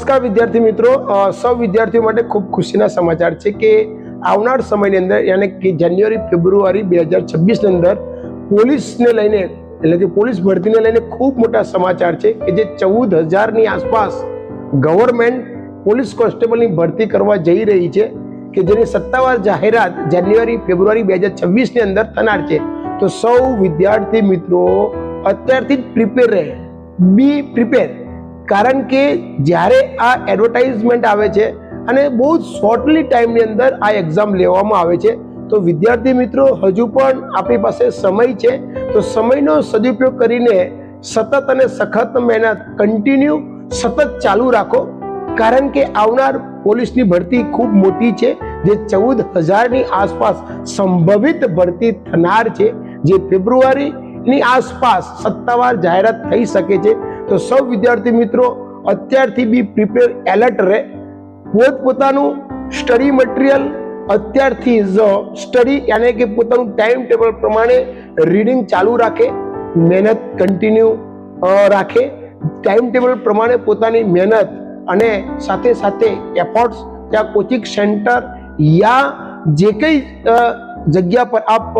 નમસ્કાર વિદ્યાર્થી મિત્રો. સૌ વિદ્યાર્થીઓ માટે ખૂબ ખુશીના સમાચાર છે કે આવનાર સમયની અંદર, યાને કે જાન્યુઆરી, ફેબ્રુઆરી બે હજાર છવ્વીસની અંદર પોલીસને લઈને, એટલે કે પોલીસ ભરતીને લઈને ખૂબ મોટા સમાચાર છે કે જે ચૌદ હજારની આસપાસ ગવર્મેન્ટ પોલીસ કોન્સ્ટેબલની ભરતી કરવા જઈ રહી છે કે જેની સત્તાવાર જાહેરાત જાન્યુઆરી, ફેબ્રુઆરી બે હજાર છવ્વીસની અંદર થનાર છે. તો સૌ વિદ્યાર્થી મિત્રો, અત્યારથી જ પ્રિપેર રહે. બી પ્રિપેર કારણ કે જ્યારે આ એડવર્ટાઇઝમેન્ટ આવે છે અને બહુ જ શોર્ટલી ટાઈમની અંદર આ એક્ઝામ લેવામાં આવે છે, તો વિદ્યાર્થી મિત્રો, હજુ પણ આપણી પાસે સમય છે. તો સમયનો સદુપયોગ કરીને સતત અને સખત મહેનત કન્ટિન્યુ સતત ચાલુ રાખો. કારણ કે આવનાર પોલીસની ભરતી ખૂબ મોટી છે, જે ચૌદ હજારની આસપાસ સંભવિત ભરતી થનાર છે, જે ફેબ્રુઆરીની આસપાસ સત્તાવાર જાહેરાત થઈ શકે છે. તો સૌ વિદ્યાર્થી મિત્રો, અત્યારથી બી પ્રિપેર એલર્ટ રહે. પોતપોતાનું સ્ટડી મટીરિયલ અત્યારથી જ સ્ટડી યાને કે પોતાનું ટાઈમ ટેબલ પ્રમાણે રીડિંગ ચાલુ રાખે, મહેનત કન્ટિન્યુ રાખે. ટાઈમ ટેબલ પ્રમાણે પોતાની મહેનત અને સાથે સાથે એફર્ટ્સ ત્યાં કોચિંગ સેન્ટર યા જે કંઈ જગ્યા પર આપ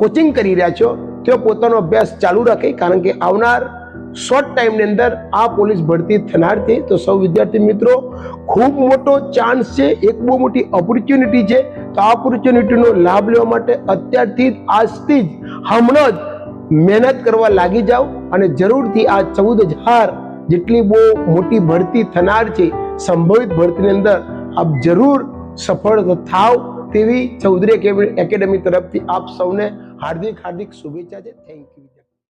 કોચિંગ કરી રહ્યા છો તે પોતાનો અભ્યાસ ચાલુ રાખે. કારણ કે આવનાર શોર્ટ ટાઈમની અંદર આ પોલીસ ભરતી થનાર છે. તો સૌ વિદ્યાર્થી મિત્રો, ખૂબ મોટો ચાન્સ છે, એક બહુ મોટી ઓપોર્ચ્યુનિટી છે. તો આ ઓપોર્ચ્યુનિટીનો લાભ લેવા માટે અત્યારથી આજથી જ હમણાં જ મહેનત કરવા લાગી જાઓ અને જરૂરથી આ ચૌદ હજાર જેટલી બહુ મોટી ભરતી થનાર છે, સંભવિત ભરતીની અંદર, આપ જરૂર સફળ થાવ તેવી ચૌધરી એકેડમી તરફથી આપ સૌને હાર્દિક હાર્દિક શુભેચ્છા છે. Thank you